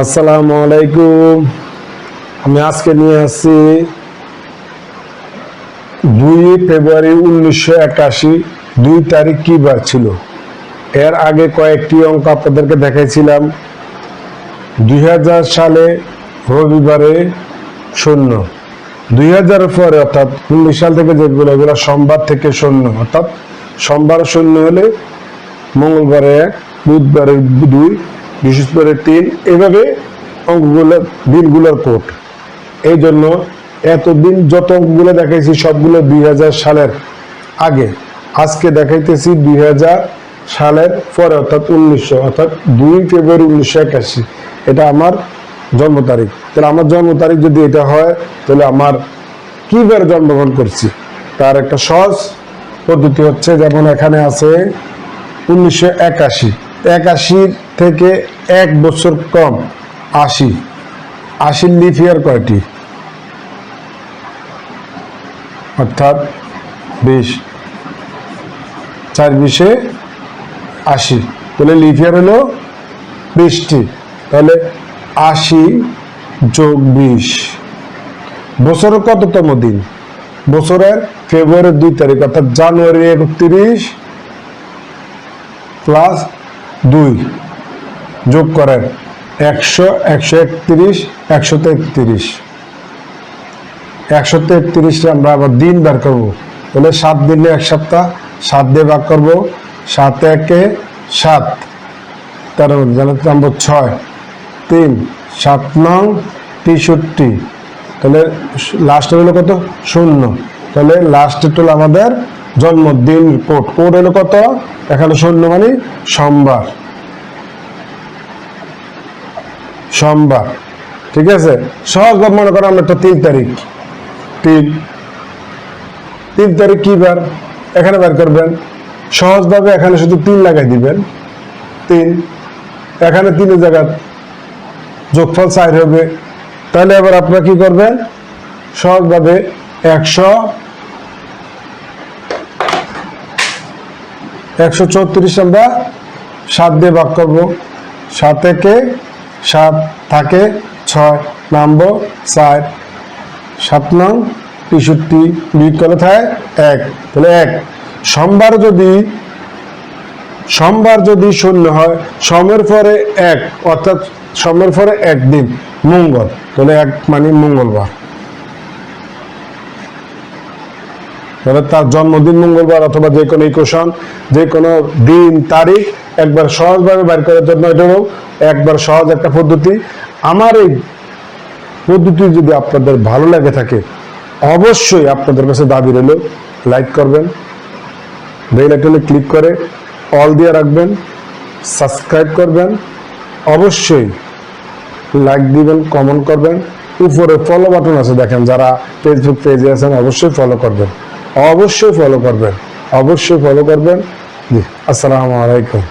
আসসালামু আলাইকুম। আমি আজকে নিয়ে আসছি দুই ফেব্রুয়ারি উনিশশো একাশি, দুই তারিখ কি বার ছিল? এর আগে কয়েকটি অঙ্ক আপনাদেরকে দেখাইছিলাম। দুই হাজার সালে রবিবারে শূন্য। দুই হাজারের পরে অর্থাৎ উনিশ সাল থেকে যেগুলো, এগুলো সোমবার থেকে শূন্য। অর্থাৎ সোমবার শূন্য হলে মঙ্গলবারে এক বুধবারে দুই বৃহস্পতিবারে তিন। এভাবে অঙ্কগুলো, দিনগুলোর কোট। এই জন্য এতদিন যত অঙ্কগুলো দেখাইছি, সবগুলো দুই হাজার সালের আগে। আজকে দেখাইতেছি দুই হাজার সালের পরে, অর্থাৎ উনিশশো, অর্থাৎ দুই ফেব্রুয়ারি উনিশশো একাশি। এটা আমার জন্ম তারিখ। তাহলে আমার জন্ম তারিখ যদি এটা হয়, তাহলে আমার কীভাবে জন্মগ্রহণ করছি? তার একটা সহজ পদ্ধতি হচ্ছে, যেমন এখানে আছে উনিশশো একাশি। একাশি থেকে এক বছর কম, আশি। আশির লিফ ইয়ার কয়টি? অর্থাৎ বিশ। চার বিশে আশি। তাহলে লিফ ইয়ার হলো বিশটি। তাহলে আশি যোগ বিশ। বছরের কততম দিন? বছরের ফেব্রুয়ারির দুই তারিখ, অর্থাৎ জানুয়ারি একত্রিশ প্লাস দুই। যোগ করেন একশো একশো একত্রিশ, একশো তেত্রিশ। একশো তেত্রিশে আমরা আবার দিন বের করব। তাহলে সাত দিনে এক সপ্তাহ, সাত দিয়ে ভাগ করব, সাত একে সাত, তেরো জানাতে নম্বর ছয়। তিন, সাত নং তেষট্টি। তাহলে লাস্ট হলো কত? শূন্য। তাহলে লাস্ট হলো আমাদের জন্মদিন কোড। কোড হলো কত? এখানে শূন্য মানে সোমবার। সোমবার। ঠিক আছে? সহজভাবে মনে করো আমরা একটা তিন তারিখ। তিন। তিন তারিখ কি বার? এখানে বার করবেন। সহজভাবে এখানে শুধু তিন লাগাই দিবেন। তিন। এখানে তিনের জায়গা যোগফল চার হবে। তাহলে এবার আপনারা কি করবেন? সহজভাবে একশো একশো চৌত্রিশ আমরা সাত দিয়ে ভাগ করব। সাত থেকে সাত থাকে ছয়, নম্বর চার, সাত নং তেষট্টি বিয়োগ করলে থাকে এক, তাহলে এক। সোমবার যদি সোমবার যদি শূন্য হয়, সমের পরে এক, অর্থাৎ সমের পরে একদিন, মঙ্গল, তাহলে এক মানে মঙ্গলবার। তাহলে তার জন্মদিন মঙ্গলবার অথবা যে কোনো ইকুশন, যে কোনো দিন, তারিখ একবার সহজভাবে বাইর করার জন্য এটাও একবার সহজ একটা পদ্ধতি। আমার এই পদ্ধতি যদি আপনাদের ভালো লাগে থাকে, অবশ্যই আপনাদের কাছে দাবি রইল, লাইক করবেন, বেল আইকনে ক্লিক করে অল দিয়ে রাখবেন, সাবস্ক্রাইব করবেন, অবশ্যই লাইক দিবেন, কমেন্ট করবেন, উপরে ফলো বাটন আছে দেখেন, যারা ফেসবুক পেজে আছেন অবশ্যই ফলো করবেন। অবশ্যই ফলো করবেন। অবশ্যই ফলো করবেন। জি আসসালামু আলাইকুম।